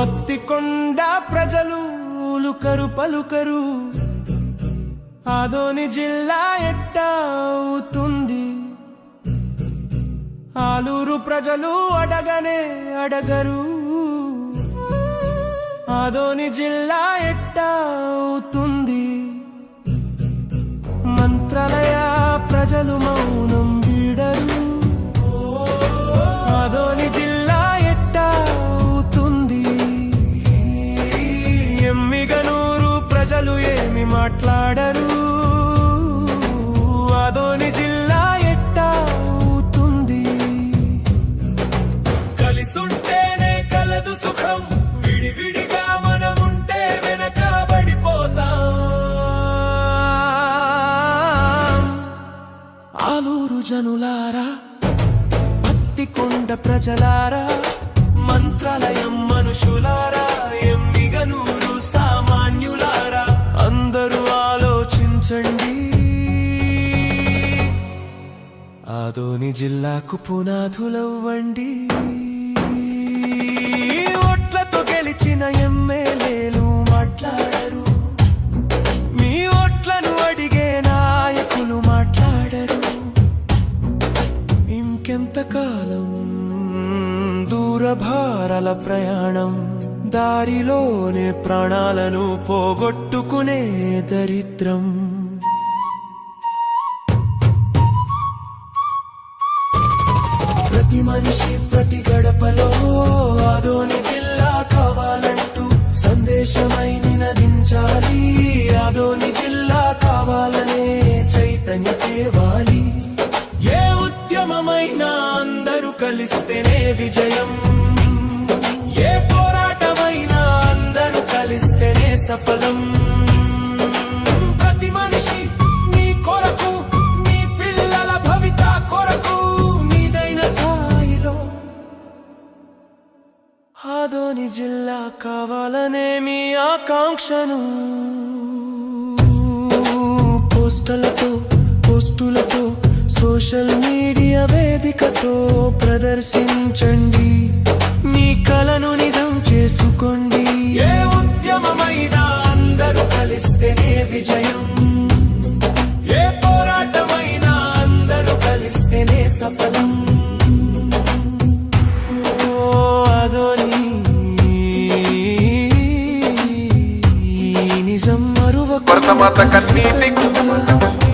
పత్తికొండ ప్రజలు ఉలుకరు పలుకరు. ఆదోని జిల్లా ఎట్టవుతుంది ఆలూరు ప్రజలు అడగనే అడగరు. ఆదోని జిల్లా ఎట్టా ఎమ్మిగనూరు ప్రజలు ఏమి మాట్లాడరు? అదోని జిల్లా ఎట్టా అవుతుంది కలిసుంటేనే కలదు సుఖం విడివిడిగా మనముంటే వెనకబడిపోతాం. ఆలూరు జనులారా పత్తికొండ ప్రజలారా నాదోని జిల్లాకు పునాదులవ్వండి. ఓట్లతో గెలిచిన ఎమ్మెల్యేలు మాట్లాడరు. మీ ఓట్లను అడిగే నాయకులు మాట్లాడరు. ఇంకెంతకాలం దూరభారాల ప్రయాణం దారిలోనే ప్రాణాలను పోగొట్టుకునే దరిద్రం. మనిషి ప్రతి గడపలో ఆదోని జిల్లా కావాలంటూ సందేశమై నినదించాలి. ఆదోని జిల్లా కావాలనే చైతన్య తేవాలి. ఏ ఉద్యమమైనా అందరూ కలిస్తేనే విజయం. జిల్లా కావాలనే మీ ఆకాంక్షను. పోస్టులతో పోస్టులతో సోషల్ మీడియా వేదికతో ప్రదర్శించండి. మీ కలను నిజం చేసుకోండి. మరువకు భరతమాత